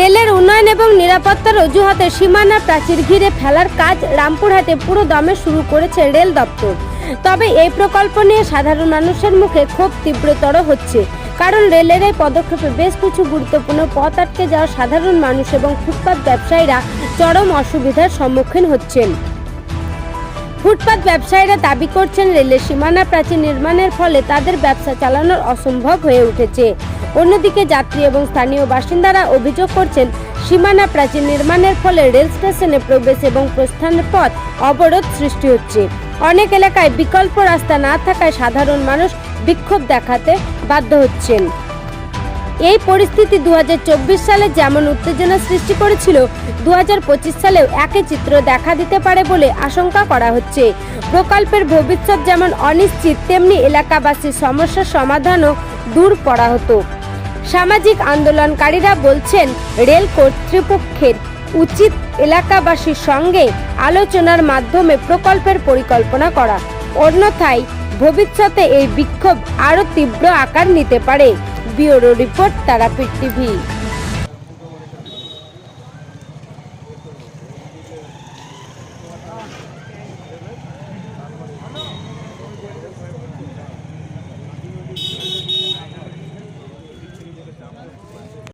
রেলের উন্নয়ন এবং নিরাপত্তার অজুহাতে সীমানা প্রাচীর ঘিরে ফেলার কাজ রামপুরহাটে পুরো দমে শুরু করেছে রেল দপ্তর। তবে এই প্রকল্প নিয়ে সাধারণ মানুষের মুখে ক্ষোভ তীব্রতর হচ্ছে। কারণ রেলের এই পদক্ষেপে বেশ কিছু গুরুত্বপূর্ণ পথ আটকে যাওয়া সাধারণ মানুষ এবং ফুটপাত ব্যবসায়ীরা চরম অসুবিধার সম্মুখীন হচ্ছেন। ফুটপাত ব্যবসায়ীরা দাবি করছেন, রেলের সীমানা প্রাচীর নির্মাণের ফলে তাদের ব্যবসা চালানোর অসম্ভব হয়ে উঠেছে। অন্যদিকে যাত্রী এবং স্থানীয় বাসিন্দারা অভিযোগ করছেন, সীমানা প্রাচীর নির্মাণের ফলে রেল স্টেশনে প্রবেশ এবং প্রস্থানের পথ অবরোধ সৃষ্টি হচ্ছে। অনেক এলাকায় বিকল্প রাস্তা না থাকায় সাধারণ মানুষ বিক্ষোভ দেখাতে বাধ্য হচ্ছেন। এই পরিস্থিতি দু হাজার চব্বিশ সালে যেমন উত্তেজনা সৃষ্টি করেছিল দু হাজার পঁচিশ সালেও একই চিত্র দেখা দিতে পারে বলে আশঙ্কা করা হচ্ছে। প্রকল্পের ভবিষ্যৎ যেমন অনিশ্চিত, তেমনি এলাকাবাসীর সমস্যার সমাধানও দূর করা হতো। সামাজিক আন্দোলনকারীরা বলছেন, রেল কর্তৃপক্ষের উচিত এলাকাবাসীর সঙ্গে আলোচনার মাধ্যমে প্রকল্পের পরিকল্পনা করা। অন্যথায় ভবিষ্যতে এই বিক্ষোভ আরও তীব্র আকার নিতে পারে। Bureau report, Tarapith TV.